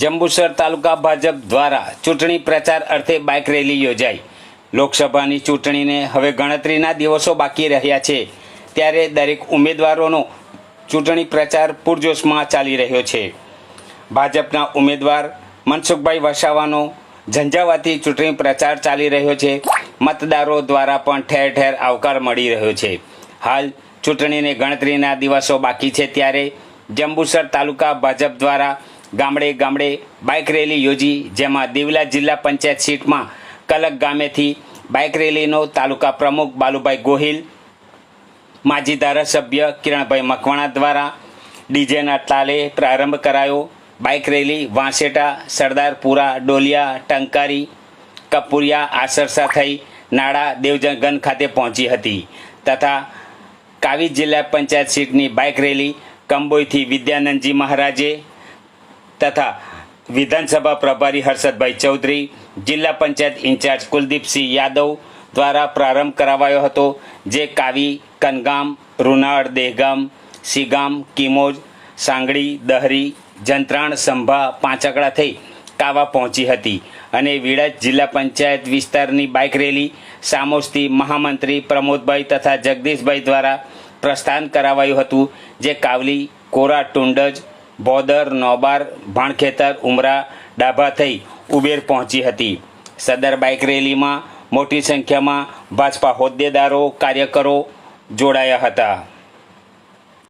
જંબુસર તાલુકા ભાજપ દ્વારા ચૂંટણી પ્રચાર અર્થે બાઇક રેલી યોજાઈ. લોકસભાની ચૂંટણીને હવે ગણતરીના દિવસો બાકી રહ્યા છે. ત્યારે દરેક ઉમેદવારોનો ચૂંટણી પ્રચાર પૂરજોશમાં ચાલી રહ્યો છે. ભાજપના ઉમેદવાર મનસુખભાઈ વસાવાનો ઝંઝાવાતી ચૂંટણી પ્રચાર ચાલી રહ્યો છે. મતદારો દ્વારા પણ ઠેર ઠેર આવકાર મળી રહ્યો છે. હાલ ચૂંટણીને ગણતરીના દિવસો બાકી છે ત્યારે જંબુસર તાલુકા ભાજપ દ્વારા ગામડે ગામડે બાઇક રેલી યોજી, જેમાં દિવલા જિલ્લા પંચાયત સીટમાં કલક ગામેથી બાઇક રેલીનો તાલુકા પ્રમુખ બાલુભાઈ ગોહિલ, માજી ધારાસભ્ય કિરણભાઈ મકવાણા દ્વારા ડીજેના તાલે પ્રારંભ કરાયો. બાઇક રેલી વાંસેટા, સરદારપુરા, ડોલિયા, ટંકારી, કપુરિયા, આસરસા થઈ નાડા દેવજનગન ખાતે પહોંચી હતી તથા કાવી જિલ્લા પંચાયત સીટની બાઇક રેલી કંબોઈથી વિદ્યાનંદજી મહારાજે તથા વિધાનસભા પ્રભારી હર્ષદભાઈ ચૌધરી, જિલ્લા પંચાયત ઇન્ચાર્જ કુલદીપસિંહ યાદવ દ્વારા પ્રારંભ કરાવાયો હતો, જે કાવી, કનગામ રૂનાળ દેહગામ, સીગામ, કિમોજ, સાંગડી, દહરી, જંત્રાણ, સંભા, પાંચકડા થઈ કાવા પહોંચી હતી અને વિડાજ જિલ્લા પંચાયત વિસ્તારની બાઇક રેલી સામોસથી મહામંત્રી પ્રમોદભાઈ તથા જગદીશભાઈ દ્વારા પ્રસ્થાન કરાવાયું હતું, જે કાવલી, કોરા, ટુંડજ બોદર, નોબાર, ભાણખેતર, ઉમરા, ડાભા થઈ ઉબેર પહોંચી હતી. સદર બાઇક રેલીમાં મોટી સંખ્યામાં ભાજપા હોદ્દેદારો, કાર્યકરો જોડાયા હતા.